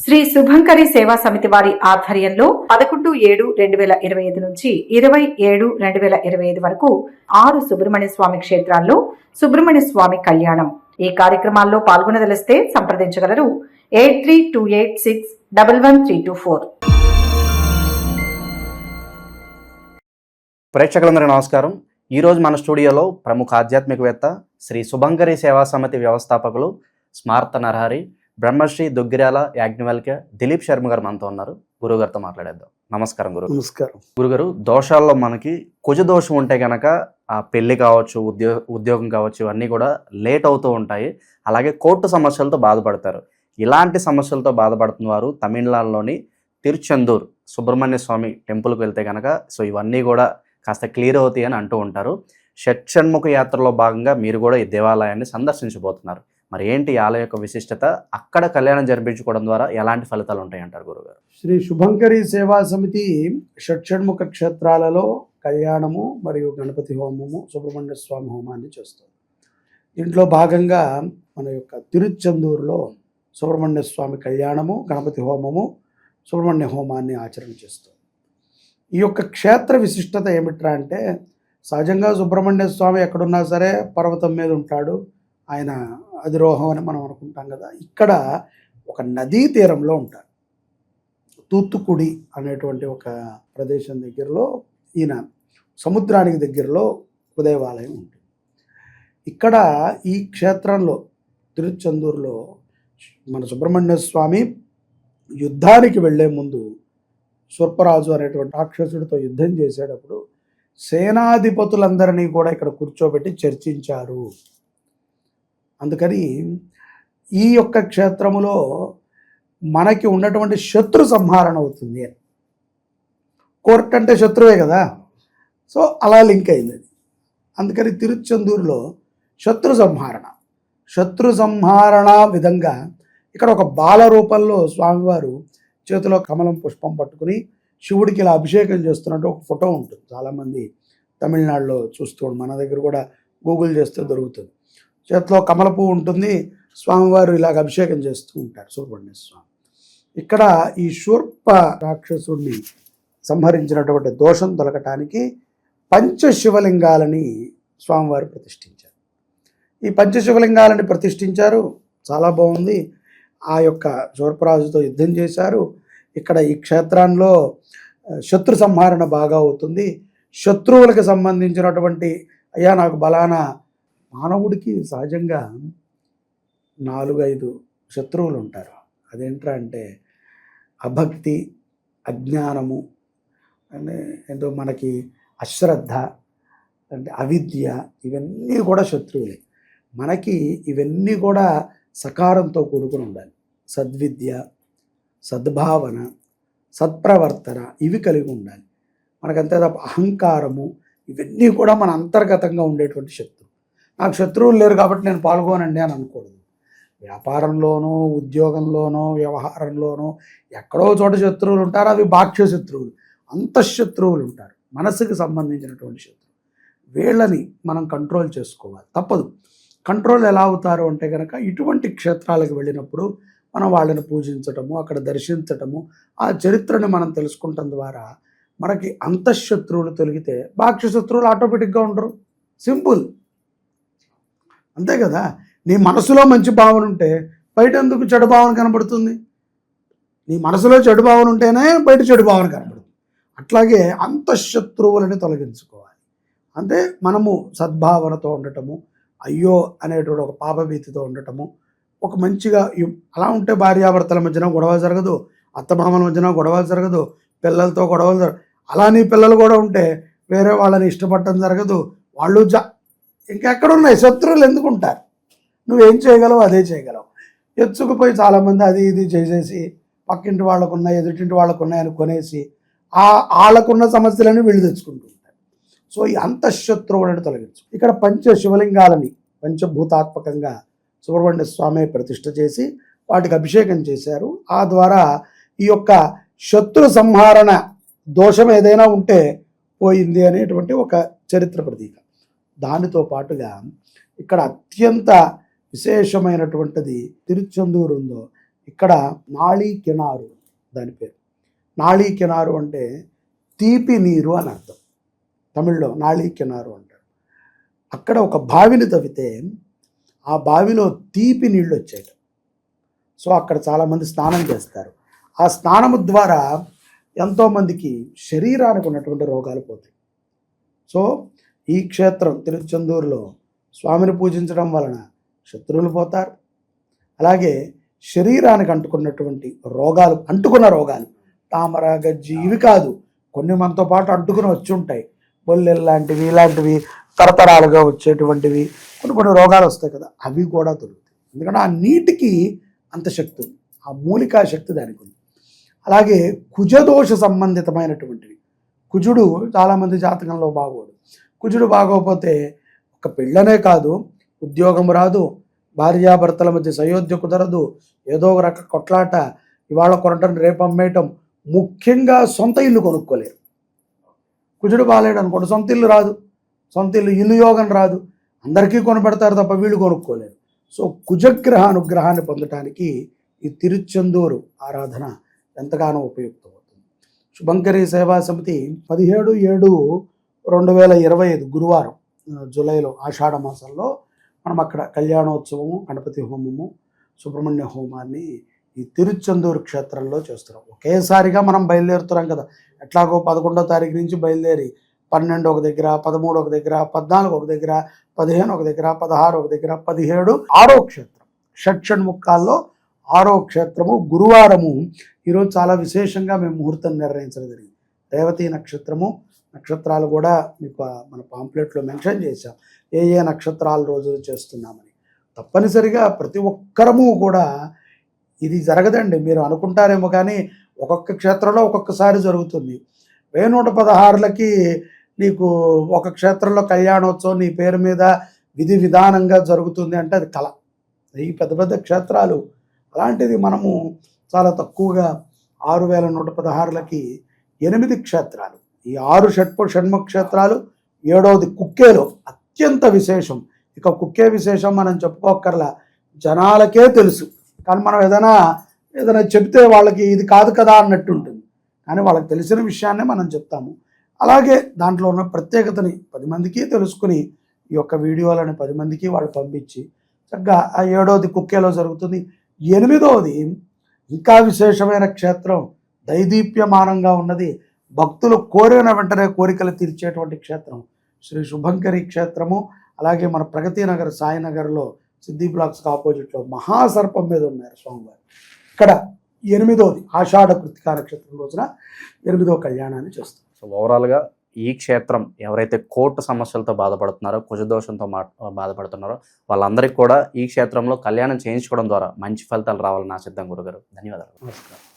శ్రీ శుభంకరి సేవా సమితి వారి ఆధ్వర్యంలో పదకొండు ఏడు రెండు వేల ఇరవై ఐదు నుంచి ఇరవై ఏడు రెండు వేల ఇరవై ఐదు వరకు ఆరు సుబ్రహ్మణ్య స్వామి క్షేత్రాల్లో సుబ్రహ్మణ్య స్వామి కళ్యాణం. ఈ కార్యక్రమాల్లో పాల్గొనదలిస్తే సంప్రదించగలరు. Eight three two eight six double one three two four. ప్రేక్షకులందరూ నమస్కారం. ఈరోజు మన స్టూడియోలో ప్రముఖ ఆధ్యాత్మికవేత్త శ్రీ శుభంకరి సేవా సమితి వ్యవస్థాపకులు స్మార్త నరహరి బ్రహ్మశ్రీ దుగ్గిరాల యాజ్ఞవల్క్య దిలీప్ శర్మ గారు మనతో ఉన్నారు. గురుగారితో మాట్లాడేద్దాం. నమస్కారం గురు నమస్కారం. గురుగారు దోషాల్లో మనకి కుజ దోషం ఉంటే గనక ఆ పెళ్ళి కావచ్చు ఉద్యోగ ఉద్యోగం కావచ్చు ఇవన్నీ కూడా లేట్ అవుతూ ఉంటాయి. అలాగే కోర్టు సమస్యలతో బాధపడతారు. ఇలాంటి సమస్యలతో బాధపడుతున్న వారు తమిళనాడులోని తిరుచెందూర్ సుబ్రహ్మణ్య స్వామి టెంపుల్కి వెళ్తే కనుక సో ఇవన్నీ కూడా కాస్త క్లియర్ అవుతాయి అని అంటూ ఉంటారు. షట్షణ్ముఖ యాత్రలో భాగంగా మీరు కూడా ఈ దేవాలయాన్ని సందర్శించబోతున్నారు. మరి ఏంటి ఆలయం యొక్క విశిష్టత? అక్కడ కళ్యాణం జరిపించుకోవడం ద్వారా ఎలాంటి ఫలితాలు ఉంటాయి అంటారు గురుగారు? శ్రీ శుభంకరి సేవా సమితి షట్షణ్ముఖ క్షేత్రాలలో కళ్యాణము మరియు గణపతి హోమము సుబ్రహ్మణ్య స్వామి హోమాన్ని చేస్తాం దీంట్లో భాగంగా మన యొక్క తిరుచెందూరులో సుబ్రహ్మణ్య స్వామి కళ్యాణము గణపతి హోమము సుబ్రహ్మణ్య హోమాన్ని ఆచరణ చేస్తాం ఈ యొక్క క్షేత్ర విశిష్టత ఏమిట్రా అంటే సహజంగా సుబ్రహ్మణ్య స్వామి ఎక్కడున్నా సరే పర్వతం మీద ఉంటాడు. ఆయన అధిరోహం అని మనం అనుకుంటాం కదా. ఇక్కడ ఒక నదీ తీరంలో ఉంటారు. తూత్తుకుడి అనేటువంటి ఒక ప్రదేశం దగ్గరలో ఈయన సముద్రానికి దగ్గరలో ఉదయవాలయం దేవాలయం ఉంటుంది. ఇక్కడ ఈ క్షేత్రంలో తిరుచెందూరులో మన సుబ్రహ్మణ్య స్వామి యుద్ధానికి వెళ్ళే ముందు సూర్పరాజు అనేటువంటి రాక్షసుడితో యుద్ధం చేసేటప్పుడు సేనాధిపతులందరినీ కూడా ఇక్కడ కూర్చోబెట్టి చర్చించారు. అందుకని ఈ యొక్క క్షేత్రములో మనకి ఉన్నటువంటి శత్రు సంహారణ అవుతుంది. అని కోర్ట్ అంటే శత్రువే కదా. సో అలా లింక్ అయింది. అది అందుకని తిరుచెందూరులో శత్రు సంహారణ. శత్రు సంహారణ విధంగా ఇక్కడ ఒక బాల రూపంలో స్వామివారు చేతిలో కమలం పుష్పం పట్టుకుని శివుడికి ఇలా అభిషేకం చేస్తున్నట్టు ఒక ఫోటో ఉంటుంది. చాలామంది తమిళనాడులో చూస్తూ మన దగ్గర కూడా గూగుల్ చేస్తే దొరుకుతుంది. చేతిలో కమల పువ్వు ఉంటుంది. స్వామివారు ఇలాగ అభిషేకం చేస్తూ ఉంటారు సూర్పణ్య స్వామి. ఇక్కడ ఈ శూర్ప రాక్షసుడిని సంహరించినటువంటి దోషం తొలగటానికి పంచశివలింగాలని స్వామివారు ప్రతిష్ఠించారు. ఈ పంచశివలింగాలని ప్రతిష్ఠించారు. చాలా బాగుంది. ఆ యొక్క శూర్పరాజుతో యుద్ధం చేశారు. ఇక్కడ ఈ క్షేత్రంలో శత్రు సంహారణ బాగా అవుతుంది. శత్రువులకు సంబంధించినటువంటి అయ్యా నాకు బలానా మానవుడికి సహజంగా నాలుగు ఐదు శత్రువులు ఉంటారు. అదేంట్రా అంటే అభక్తి అజ్ఞానము అంటే మనకి అశ్రద్ధ అంటే అవిద్య ఇవన్నీ కూడా శత్రువులే. మనకి ఇవన్నీ కూడా సకారంతో కూడుకుని ఉండాలి. సద్విద్య సద్భావన సత్ప్రవర్తన ఇవి కలిగి ఉండాలి. మనకంతే తప్ప అహంకారము ఇవన్నీ కూడా మన అంతర్గతంగా ఉండేటువంటి శత్రువు నాకు శత్రువులు లేరు కాబట్టి నేను పాల్గొనండి అని అనకూడదు. వ్యాపారంలోనో ఉద్యోగంలోనో వ్యవహారంలోనో ఎక్కడో చోట శత్రువులు ఉంటారు. అవి బాహ్య శత్రువులు. అంతఃశత్రువులు ఉంటారు. మనసుకు సంబంధించినటువంటి శత్రువు వీళ్ళని మనం కంట్రోల్ చేసుకోవాలి. తప్పదు. కంట్రోల్ ఎలా అవుతారు అంటే కనుక ఇటువంటి క్షేత్రాలకు వెళ్ళినప్పుడు మనం వాళ్ళని పూజించటము అక్కడ దర్శించటము ఆ చరిత్రని మనం తెలుసుకుంటం ద్వారా మనకి అంతఃశత్రువులు తొలిగితే బాహ్య శత్రువులు ఆటోమేటిక్గా ఉండరు. సింపుల్. అంతే కదా? నీ మనసులో మంచి భావన ఉంటే బయట ఎందుకు చెడు భావన కనబడుతుంది? నీ మనసులో చెడు భావన ఉంటేనే బయట చెడు భావన కనబడుతుంది. అట్లాగే అంతఃశత్రువులని తొలగించుకోవాలి. అంటే మనము సద్భావనతో ఉండటము అయ్యో అనేటువంటి ఒక పాపభీతితో ఉండటము ఒక మంచిగా అలా ఉంటే భార్యాభర్తల మధ్యన గొడవ జరగదు అత్తమామల మధ్యన గొడవ జరగదు పిల్లలతో గొడవలు జరగదు అలా నీ పిల్లలు కూడా ఉంటే వేరే వాళ్ళని ఇష్టపడటం జరగదు వాళ్ళు జ ఇంకెక్కడున్నాయి? శత్రువులు ఎందుకుంటారు నువ్వేం చేయగలవు? అదే చేయగలవు. ఎత్తుకుపోయి చాలామంది అది ఇది చేసేసి పక్కింటి వాళ్ళకు ఉన్నాయి ఎదుటింటి వాళ్ళకు ఉన్నాయని కొనేసి ఆ వాళ్ళకున్న సమస్యలను వీళ్ళు తెచ్చుకుంటుంటారు సో ఈ అంతఃశత్రువులను తొలగించు. ఇక్కడ పంచ శివలింగాలని పంచభూతాత్మకంగా సుబ్రహ్మణ్య స్వామి ప్రతిష్ట చేసి వాటికి అభిషేకం చేశారు. ఆ ద్వారా ఈ యొక్క శత్రు సంహారణ దోషం ఏదైనా ఉంటే పోయింది అనేటువంటి ఒక చరిత్ర ప్రతీక. దానితో పాటుగా ఇక్కడ అత్యంత విశేషమైనటువంటిది తిరుచెందూరు ఉందో ఇక్కడ నాళీ కినారు దాని పేరు. నాళీ కినారు అంటే తీపి నీరు అని అర్థం. తమిళ్ళో నాళీ కినారు అంటారు. అక్కడ ఒక బావిని తవ్వితే ఆ బావిలో తీపి నీళ్ళు వచ్చాయట సో అక్కడ చాలామంది స్నానం చేస్తారు. ఆ స్నానము ద్వారా ఎంతోమందికి శరీరానికి ఉన్నటువంటి రోగాలు పోతాయి. సో ఈ క్షేత్రం తిరుచెందూరులో స్వామిని పూజించడం వలన శత్రువులు పోతారు. అలాగే శరీరానికి అంటుకున్నటువంటి రోగాలు అంటుకున్న రోగాలు తామర గజ్జి ఇవి కాదు కొన్ని మనతో పాటు అంటుకుని వచ్చి ఉంటాయి. బొల్లెలు లాంటివి ఇలాంటివి తరతరాలుగా వచ్చేటువంటివి కొన్ని కొన్ని రోగాలు వస్తాయి కదా అవి కూడా దొరుకుతాయి. ఎందుకంటే ఆ నీటికి అంత శక్తి ఉంది ఆ మూలికా శక్తి దానికి ఉంది. అలాగే కుజదోష సంబంధితమైనటువంటివి. కుజుడు చాలామంది జాతకంలో బాగోడు. కుజుడు బాగోకపోతే ఒక పెళ్ళనే కాదు ఉద్యోగం రాదు భార్యాభర్తల మధ్య సయోధ్య కుదరదు ఏదో ఒక రక కొట్లాట ఇవాళ కొనటం రేపు అమ్మేయటం ముఖ్యంగా సొంత ఇల్లు కొనుక్కోలేరు. కుజుడు బాగాలేడు అనుకోండి సొంత ఇల్లు రాదు సొంత ఇల్లు ఇల్లు యోగం రాదు అందరికీ కొనబెడతారు తప్ప వీళ్ళు కొనుక్కోలేరు. సో కుజగ్రహ అనుగ్రహాన్ని పొందటానికి ఈ తిరుచెందూరు ఆరాధన ఎంతగానో ఉపయుక్తమవుతుంది. శుభంకరి సేవా సమితి పదిహేడు ఏడు రెండు వేల ఇరవై ఐదు గురువారం జూలైలో ఆషాఢ మాసంలో మనం అక్కడ కళ్యాణోత్సవము గణపతి హోమము సుబ్రహ్మణ్య హోమాన్ని ఈ తిరుచెందూరు క్షేత్రంలో చేస్తున్నాం. ఒకేసారిగా మనం బయలుదేరుతున్నాం కదా. ఎట్లాగో పదకొండో తారీఖు నుంచి బయలుదేరి పన్నెండు ఒక దగ్గర పదమూడు ఒక దగ్గర పద్నాలుగు ఒక దగ్గర పదిహేను ఒక దగ్గర పదహారు ఒక దగ్గర పదిహేడు ఆరో క్షేత్రం. షట్షణ్ముఖాల్లో ఆరో క్షేత్రము గురువారము. ఈరోజు చాలా విశేషంగా మేము ముహూర్తం నిర్ణయించడం జరిగింది. రేవతి నక్షత్రము నక్షత్రాలు కూడా మీకు మన పాంప్లెట్లో మెన్షన్ చేశాం. ఏ ఏ నక్షత్రాల రోజులు చేస్తున్నామని. తప్పనిసరిగా ప్రతి ఒక్కరము కూడా ఇది జరగదండి. మీరు అనుకుంటారేమో కానీ ఒక్కొక్క క్షేత్రంలో ఒక్కొక్కసారి జరుగుతుంది. వెయ్యి నూట పదహారులకి నీకు ఒక క్షేత్రంలో కళ్యాణోత్సవం నీ పేరు మీద విధి విధానంగా జరుగుతుంది అంటే అది కళ ఈ పెద్ద పెద్ద క్షేత్రాలు అలాంటిది మనము చాలా తక్కువగా ఆరు వేల నూట పదహారులకి ఎనిమిది క్షేత్రాలు. ఈ ఆరు షట్పు షణ్మక్షేత్రాలు ఏడవది కుక్కేలో. అత్యంత విశేషం. ఇక కుక్కే విశేషం మనం చెప్పుకోక్కర్లా. జనాలకే తెలుసు. కానీ మనం ఏదైనా ఏదైనా చెప్తే వాళ్ళకి ఇది కాదు కదా అన్నట్టు ఉంటుంది కానీ వాళ్ళకి తెలిసిన విషయాన్నే మనం చెప్తాము. అలాగే దాంట్లో ఉన్న ప్రత్యేకతని పది మందికి తెలుసుకుని ఈ యొక్క వీడియోలని పది మందికి వాళ్ళు పంపించి చక్కగా ఆ ఏడవది కుక్కేలో జరుగుతుంది. ఎనిమిదవది ఇంకా విశేషమైన క్షేత్రం దైదీప్యమానంగా ఉన్నది. భక్తులు కోరిన వెంటనే కోరికలు తీర్చేటువంటి క్షేత్రం. శ్రీ శుభంకరి క్షేత్రము అలాగే మన ప్రగతి నగర్ సాయినగర్లో సిద్ధి బ్లాక్స్కి ఆపోజిట్లో మహాసర్పం మీద ఉన్నారు స్వామివారు. ఇక్కడ ఎనిమిదోది ఆషాఢ కృతికా నక్షత్రం రోజున ఎనిమిదో కళ్యాణాన్ని చేస్తాం. సో ఓవరాల్గా ఈ క్షేత్రం ఎవరైతే కోర్టు సమస్యలతో బాధపడుతున్నారో కుజదోషంతో మా బాధపడుతున్నారో వాళ్ళందరికీ కూడా ఈ క్షేత్రంలో కళ్యాణం చేయించుకోవడం ద్వారా మంచి ఫలితాలు రావాలని ఆశిద్దాం గురుగారు. ధన్యవాదాలు. నమస్కారం.